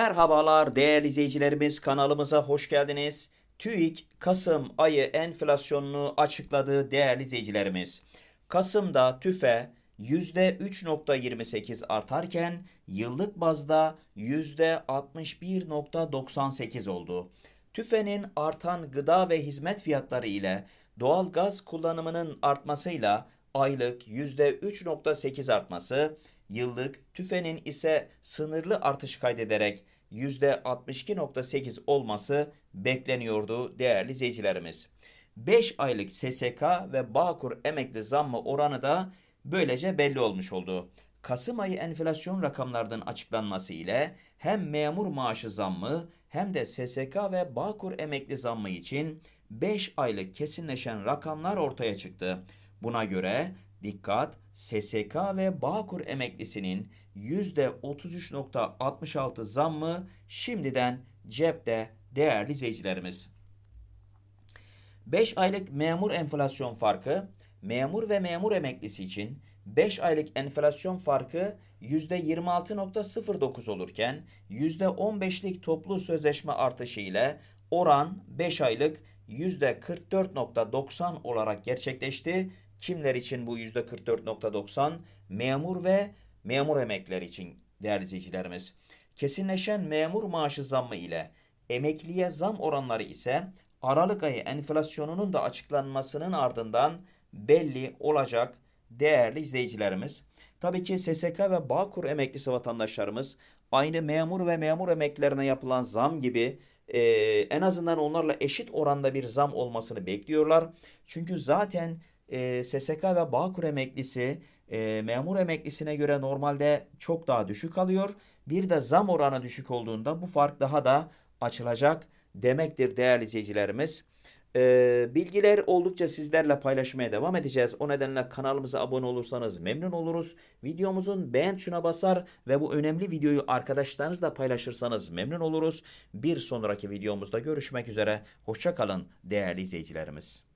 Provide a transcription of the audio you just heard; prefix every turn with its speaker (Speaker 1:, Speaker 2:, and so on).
Speaker 1: Merhabalar değerli izleyicilerimiz kanalımıza hoş geldiniz. TÜİK Kasım ayı enflasyonunu açıkladı değerli izleyicilerimiz. Kasım'da TÜFE %3.28 artarken yıllık bazda %61.98 oldu. TÜFE'nin artan gıda ve hizmet fiyatları ile doğal gaz kullanımının artmasıyla aylık %3.8 artması, yıllık TÜFE'nin ise sınırlı artış kaydederek %62.8 olması bekleniyordu değerli izleyicilerimiz. 5 aylık SSK ve Bağkur emekli zammı oranı da böylece belli olmuş oldu. Kasım ayı enflasyon rakamlarının açıklanması ile hem memur maaşı zammı hem de SSK ve Bağkur emekli zammı için 5 aylık kesinleşen rakamlar ortaya çıktı. Buna göre dikkat SSK ve Bağkur emeklisinin %33.66 zammı şimdiden cepte değerli izleyicilerimiz. 5 aylık memur enflasyon farkı, memur ve memur emeklisi için 5 aylık enflasyon farkı %26.09 olurken %15'lik toplu sözleşme artışı ile oran 5 aylık %44.90 olarak gerçekleşti. Kimler için bu %44.90? Memur ve memur emekliler için değerli izleyicilerimiz. Kesinleşen memur maaşı zammı ile emekliye zam oranları ise Aralık ayı enflasyonunun da açıklanmasının ardından belli olacak değerli izleyicilerimiz. Tabii ki SSK ve Bağkur emeklisi vatandaşlarımız aynı memur ve memur emeklilerine yapılan zam gibi e, en azından onlarla eşit oranda bir zam olmasını bekliyorlar. Çünkü zaten e, SSK ve Bağkur emeklisi e, memur emeklisine göre normalde çok daha düşük alıyor. Bir de zam oranı düşük olduğunda bu fark daha da açılacak demektir değerli izleyicilerimiz. Ee, bilgiler oldukça sizlerle paylaşmaya devam edeceğiz. O nedenle kanalımıza abone olursanız memnun oluruz. Videomuzun beğen tuşuna basar ve bu önemli videoyu arkadaşlarınızla paylaşırsanız memnun oluruz. Bir sonraki videomuzda görüşmek üzere. Hoşçakalın değerli izleyicilerimiz.